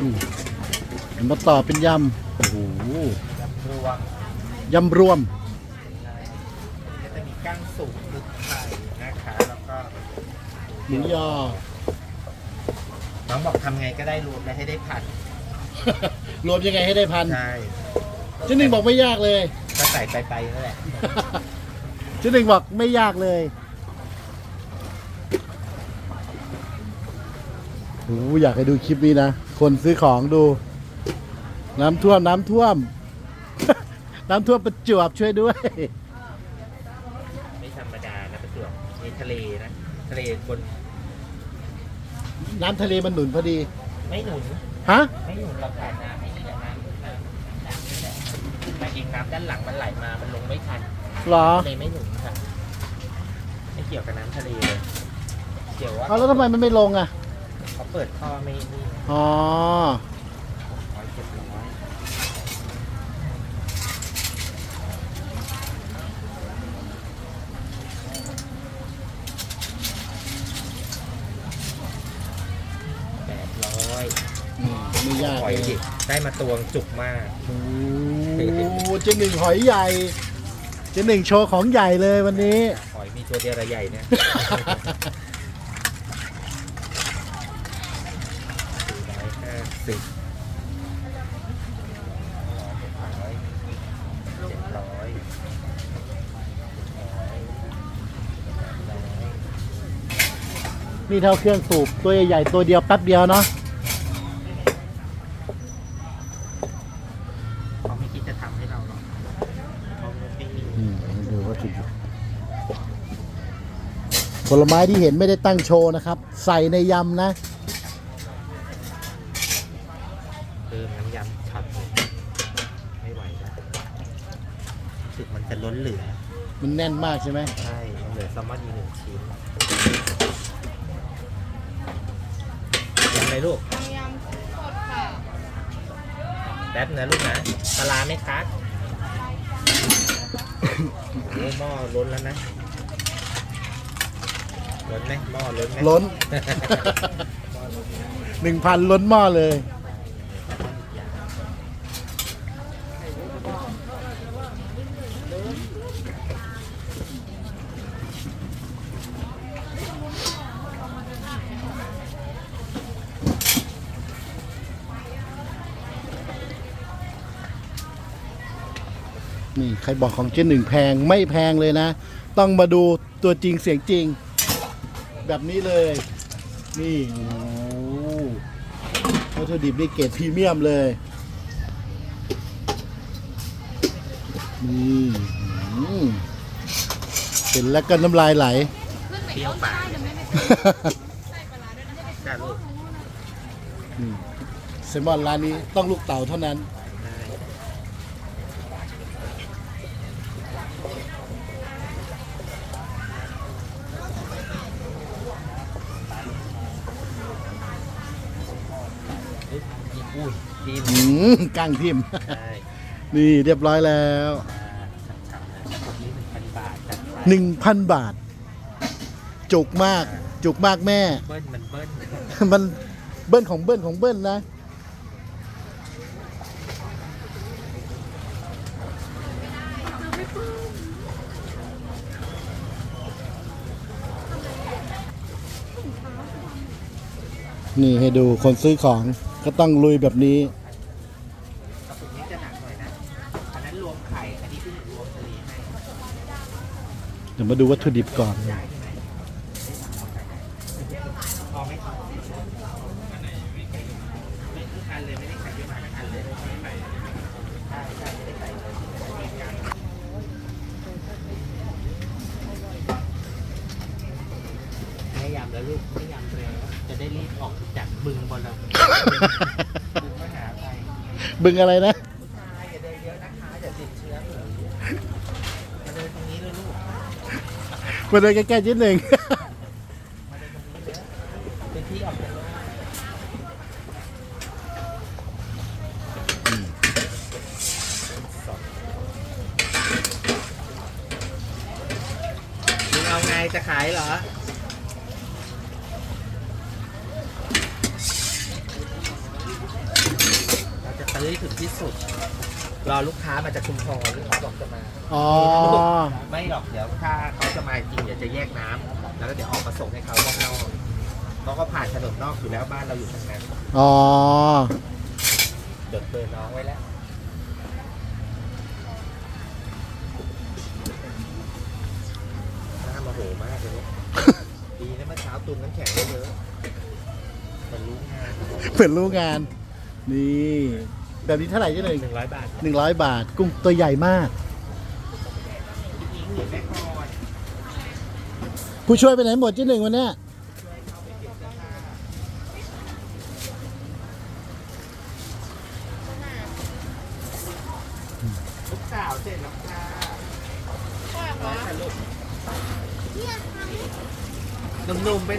อืมมาต่อเป็นยำโอ้โหยำรวมยำรวมก็จะมีกั้งสุกหมึกไข่นะคะ แล้วก็หมูยอ น้องบอกทำไงก็ได้รวมและให้ได้ผัดรวมยังไงให้ได้พันใช่เจ๊หนึ่งบอกไม่ยากเลย ก็ใส่ไปไปๆนั่นแหละเจ๊หนึ่งบอกไม่ยากเลยโอ้โหอยากให้ดูคลิปนี้นะ คนซื้อของดู น้ำท่วมน้ำท่วม น้ำท่วมประจวบช่วยด้วย ไม่ธรรมดานะประจวบมีทะเลนะทะเลบนน้ำทะเลมันหนุนพอดี ไม่หนุนฮะไม่หนุนเราผ่านน้ำไม่นี่แหละน้ำน้ำน้ำนี่แหละแต่จริงน้ำด้านหลังมันไหลมามันลงไม่ทันหรอทะเลไม่หนุนค่ะไม่เกี่ยวกับน้ำทะเลเลยเกี่ยวว่าเอาแล้วทำไมมันไม่ลงอะ เขาเปิดท่อไม่นี่อ๋อ ร้อยเจ็ดร้อยแปดร้อยไม่ยากหอยเลยดิได้มาตวงจุกมาก โอ้โหเจ๊หนึ่งหอยใหญ่เจ๊หนึ่งโชว์ของใหญ่เลยวันนี้ หอยมีตัวเดียวระใหญ่เนี่ย สี่ร้อยห้าสิบร้อยเจ็ดร้อยร้อยนี่เท่าเครื่องสูบตัวใหญ่ๆตัวเดียวแป๊บเดียวเนาะเขาไม่คิดจะทำให้เราหรอกเขาไม่มีอืมดูว่าถุดิบผลไม้ที่เห็นไม่ได้ตั้งโชว์นะครับ ใส่ในยำนะ เติมน้ำ ยำช็อตเลยไม่ไหวแล้วรู้สึกมันจะล้นเหลือ มันแน่นมากใช่ไหมใช่มันเหลือแซลมอนอีกหนึ่งชิ้นยังไงลูกยำสดค่ะแป๊บนะลูกนะปลาร้าไหมคะโอ้หม้อล้นแล้วนะ ล้นไหมหม้อล้นไหมล้น หนึ่งพันล้นหม้อเลย นี่ใครบอกของเจ๊หนึ่งแพงไม่แพงเลยนะ ต้องมาดูตัวจริงเสียงจริง แบบนี้เลย นี่โอ้โหวัตถุดิบนี่เกรดพรีเมียมเลยนี่อืมเห็นแล้วก็น้ำลายไหลเปรี้ยวปากจ้าลูกอืมเซลมอนร้านนี้ต้องลูกเต่าเท่านั้น ได้เอ้ยอุ้ย ทีมอืมก้างทิมได้นี่เรียบร้อยแล้ว คนนี้หนึ่งพันบาทจัดไปหนึ่งพันบาท จุกมาก จุกมากแม่ เบิ้ลมันเบิ้ลมันเบิ้ลของเบิ้ลของเบิ้ลนะ นี่ให้ดูคนซื้อของก็ต้องลุยแบบนี้ กระปุกนี้จะหนักหน่อยนะ อันนั้นรวม ไข่ อันนี้คือรวมทะเลให้เดี๋ยวมาดูวัตถุดิบก่อน พอไหมครับไม่ทุกอันเลยไม่ได้ใส่เยอะมากทั้งอันเลยไม่ใส่ใช่ใช่ไม่ได้ใส่เลยไม่ยำแล้วลูกไม่ยำเลยจะได้รีบออกจากบึงบนเราบึงมหาภัยบึงอะไรนะ ผู้ชายอย่าเดินเยอะนะคะอย่าติดเชื้อมาเดินตรงนี้เลยลูก มาเลยใกล้ๆนิดหนึ่งมาเดินตรงนี้เลยเป็นที่ออกจากโลกมึงเอาไงจะขายเหรอซื้อให้ถึงที่สุด รอลูกค้ามาจากชุมพรลูกค้าบอกจะมาอ๋อ ไม่หรอกเดี๋ยวถ้าเขาจะมาจริงเดี๋ยวจะแยกน้ำแล้วก็เดี๋ยวออกมาส่งให้เขาด้านนอกเขาก็ผ่านถนนนอกอยู่แล้วบ้านเราอยู่ทางนั้นอ๋อ เดิดเบอร์น้องไว้แล้วน่าโมโหมากเลยเนี่ยดีนะเมื่อเช้าตุนน้ำแข็งไว้เยอะมันรู้งาน เป็นรู้งาน นี่ แบบนี้เท่าไหร่เจ๊หนึ่งหนึ่งร้อยบาทหนึ่งร้อยบาท กุ้งตัวใหญ่มากยิงหนีแม่คอนผู้ช่วยไปไหนหมดเจ๊หนึ่งวันเนี้ยลูกสาวเสร็จแล้วค่ะน้องค่ะลูกหนุ่มๆไป